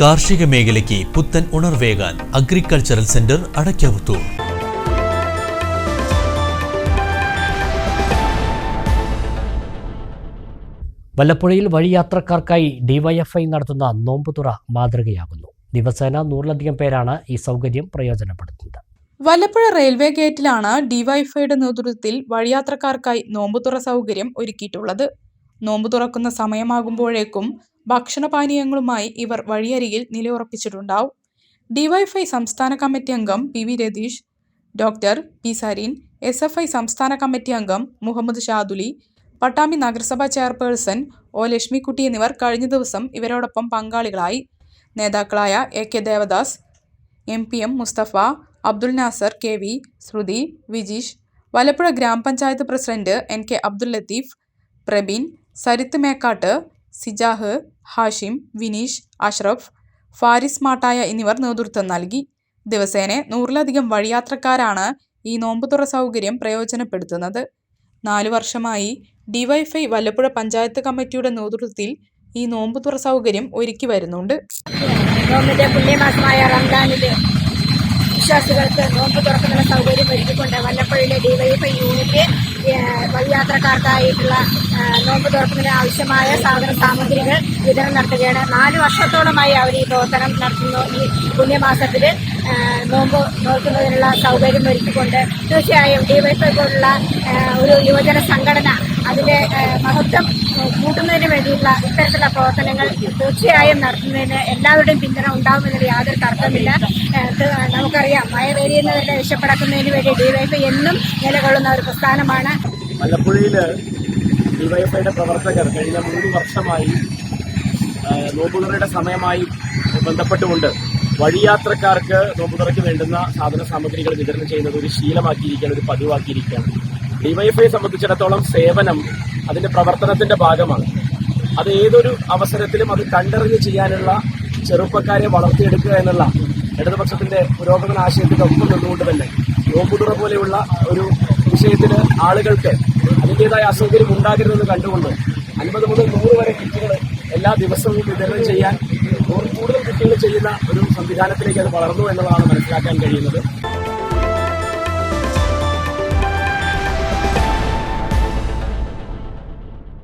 കാർഷിക മേഖലയ്ക്ക് പുത്തൻ ഉണർവേകാൻ അഗ്രികൾച്ചറൽ സെന്റർ അടയ്ക്കാവുത്തൂർ. വല്ലപ്പുഴയിൽ വഴിയാത്രക്കാർക്കായി ഡിവൈഎഫ്ഐ നടത്തുന്ന നോമ്പുതുറ മാതൃകയാകുന്നു. ദിവസേന നൂറിലധികം പേരാണ് ഈ സൗകര്യം പ്രയോജനപ്പെടുത്തുന്നത്. വല്ലപ്പുഴ റെയിൽവേ ഗേറ്റിലാണ് ഡിവൈഫൈയുടെ നേതൃത്വത്തിൽ വഴിയാത്രക്കാർക്കായി നോമ്പുതുറ സൗകര്യം ഒരുക്കിയിട്ടുള്ളത്. നോമ്പു തുറക്കുന്ന സമയമാകുമ്പോഴേക്കും ഭക്ഷണപാനീയങ്ങളുമായി ഇവർ വഴിയരികിൽ നിലയുറപ്പിച്ചിട്ടുണ്ടാവും. ഡിവൈഫൈ സംസ്ഥാന കമ്മിറ്റി അംഗം P V Ratheesh doctor P Sareen S F I സംസ്ഥാന കമ്മിറ്റി അംഗം മുഹമ്മദ് ഷാദുലി പട്ടാമ്പി നഗരസഭാ ചെയർപേഴ്സൺ ഒ. ലക്ഷ്മിക്കുട്ടി എന്നിവർ കഴിഞ്ഞ ദിവസം ഇവരോടൊപ്പം പങ്കാളികളായി. നേതാക്കളായ A. K. Devadas M. P. M. Musthafa Abdul Nasar K. V. Sruthi Vijeesh Valappuzha ഗ്രാമപഞ്ചായത്ത് president N. K. Abdul Latheef Prabeen Sarith Mekkat Sijah Hashim Vineesh Ashraf Faris Mattaya എന്നിവർ നേതൃത്വം നൽകി. ദിവസേന നൂറിലധികം വഴിയാത്രക്കാരാണ് ഈ നോമ്പുതുറ സൗകര്യം പ്രയോജനപ്പെടുത്തുന്നത്. നാലു വർഷമായി ഡിവൈഫൈ വല്ലപ്പുഴ പഞ്ചായത്ത് കമ്മിറ്റിയുടെ നേതൃത്വത്തിൽ ഈ നോമ്പുതുറ സൗകര്യം ഒരുക്കി വരുന്നുണ്ട്. നോമ്പിന്റെ പുണ്യമാസമായ റംദാനിൽ വിശ്വാസികൾക്ക് നോമ്പ് തുറക്കുന്ന സൗകര്യം വല്ലപ്പുഴയിലെ ഡിവൈഎഫ്ഐ യൂണിറ്റ് വഴിയാത്രക്കാർക്കായിട്ടുള്ള നോമ്പ് തുറക്കുന്നതിന് ആവശ്യമായ സാധന സാമഗ്രികൾ വിതരണം നടത്തുകയാണ്. നാല് വർഷത്തോളമായി അവർ ഈ പ്രവർത്തനം നടത്തുന്നു ഈ പുണ്യമാസത്തിൽ നോമ്പ് നോക്കുന്നതിനുള്ള സൗകര്യം ഒരുക്കിക്കൊണ്ട് തീർച്ചയായും ഡിവൈഎഫ്ഐ പോലുള്ള ഒരു യുവജന സംഘടന അതിന്റെ മഹത്വം ഏഹ്, വേണ്ടിയിട്ടുള്ള ഇത്തരത്തിലുള്ള പ്രവർത്തനങ്ങൾ തീർച്ചയായും നടത്തുന്നതിന് എല്ലാവരുടെയും പിന്തുണ ഉണ്ടാകുമെന്നതിൽ യാതൊരു തർക്കമില്ല. നമുക്കറിയാം മഴ വേരിയുന്നവരുടെ രക്ഷപ്പെടക്കുന്നതിന് വേണ്ടി ഡിവൈഎഫ്ഐ എന്നും നിലകൊള്ളുന്ന ഒരു പ്രസ്ഥാനമാണ്. മലപ്പുഴയിൽ ഡിവൈഎഫ്ഐയുടെ പ്രവർത്തകർ കഴിഞ്ഞ മൂന്ന് വർഷമായി നോമ്പുതുറയുടെ സമയമായി ബന്ധപ്പെട്ടുകൊണ്ട് വഴിയാത്രക്കാർക്ക് നോമ്പുതുറയ്ക്ക് വേണ്ടുന്ന സാധന സാമഗ്രികൾ വിതരണം ചെയ്യുന്നത് ഒരു ശീലമാക്കിയിരിക്കുകയാണ് ഒരു പതിവാക്കിയിരിക്കുകയാണ്. ഡിവൈഎഫ്ഐയെ സംബന്ധിച്ചിടത്തോളം സേവനം അതിന്റെ പ്രവർത്തനത്തിന്റെ ഭാഗമാണ്. അത് ഏതൊരു അവസരത്തിലും അത് കണ്ടറിഞ്ഞ് ചെയ്യാനുള്ള ചെറുപ്പക്കാരെ വളർത്തിയെടുക്കുക എന്നുള്ള ഇടതുപക്ഷത്തിന്റെ പുരോഗമന ആശയത്തിന്റെ ഒപ്പം നിന്നുകൊണ്ട് തന്നെ നോമ്പുതുറ പോലെയുള്ള ഒരു വിഷയത്തിന് ആളുകൾക്ക് അതിന്റെതായ അസൗകര്യം ഉണ്ടാകരുതെന്ന് കണ്ടുകൊണ്ട് അൻപത് മുതൽ നൂറ് വരെ കിറ്റുകൾ എല്ലാ ദിവസവും വിതരണം ചെയ്യാൻ കൂടുതൽ കിറ്റുകൾ ചെയ്യുന്ന ഒരു സംവിധാനത്തിലേക്ക് അത് വളർന്നു എന്നുള്ളതാണ് മനസ്സിലാക്കാൻ കഴിയുന്നത്.